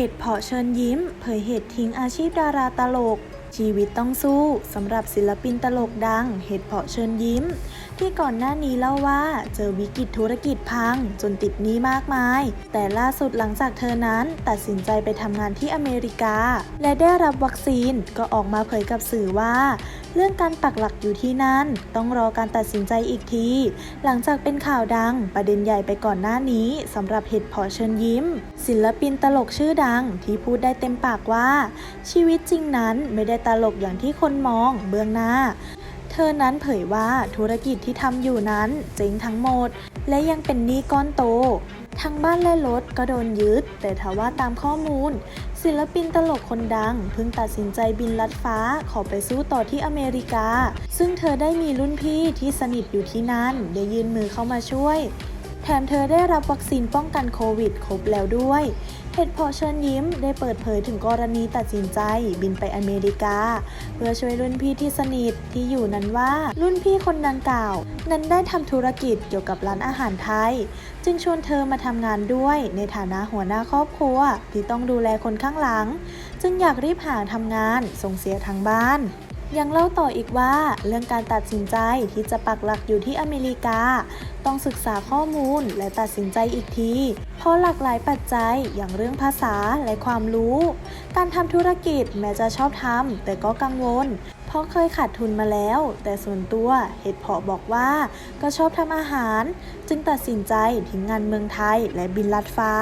เหตุเพาะเชิญยิ้ม เผยเหตุทิ้งอาชีพดาราตลก ชีวิตต้องสู้สำหรับศิลปินตลกดัง เหตุเพาะเชิญยิ้ม ที่ก่อนหน้านี้เล่าว่าเจอวิกฤตธุรกิจพัง จนติดหนี้มากมาย แต่ล่าสุดหลังจากเธอนั้นตัดสินใจไปทำงานที่อเมริกา และได้รับวัคซีนก็ออกมาเผยกับสื่อว่าเรื่องการปักหลักอยู่ที่นั่น ต้องรอการตัดสินใจอีกที หลังจากเป็นข่าวดังประเด็นใหญ่ไปก่อนหน้านี้สำหรับเหตุพอเชิญยิ้ม ศิลปินตลกชื่อดังที่พูดได้เต็มปากว่า ชีวิตจริงนั้นไม่ได้ตลกอย่างที่คนมองเบื้องหน้าเธอนั้นเผยว่าธุรกิจที่ทำอยู่นั้นเจ๊งทั้งหมดและยังเป็นหนี้ก้อนโต ทั้งบ้านและรถก็โดนยึด แต่ทว่าตามข้อมูล ศิลปินตลกคนดังเพิ่งตัดสินใจบินลัดฟ้าขอไปสู้ต่อที่อเมริกา ซึ่งเธอได้มีรุ่นพี่ที่สนิทอยู่ที่นั่นได้ยื่นมือเข้ามาช่วย แถมเธอได้รับวัคซีนป้องกันโควิด ครบแล้วด้วยเหตุเพอเชิญยิ้มได้เปิดเผยถึงกรณีตัดสินใจบินไปอเมริกา เพื่อช่วยรุ่นพี่ที่สนิทที่อยู่นั้นว่ารุ่นพี่คนดังกล่าว นั้นได้ทำธุรกิจเกี่ยวกับร้านอาหารไทย จึงชวนเธอมาทำงานด้วยในฐานะหัวหน้าครอบครัว ที่ต้องดูแลคนข้างหลัง จึงอยากรีบหาทำงานส่งเสียทางบ้าน ยังเล่าต่ออีกว่าเรื่องการตัดสินใจที่จะปักหลักอยู่ที่อเมริกา ต้องศึกษาข้อมูลและตัดสินใจอีกที เพราะหลากหลายปัจจัยอย่างเรื่องภาษาและความรู้ การทำธุรกิจแม้จะชอบทำแต่ก็กังวล เพราะเคยขาดทุนมาแล้ว แต่ส่วนตัวเหตุพาะบอกว่าก็ชอบทำอาหาร จึงตัดสินใจทิ้งงานเมืองไทยและบินลัดฟ้า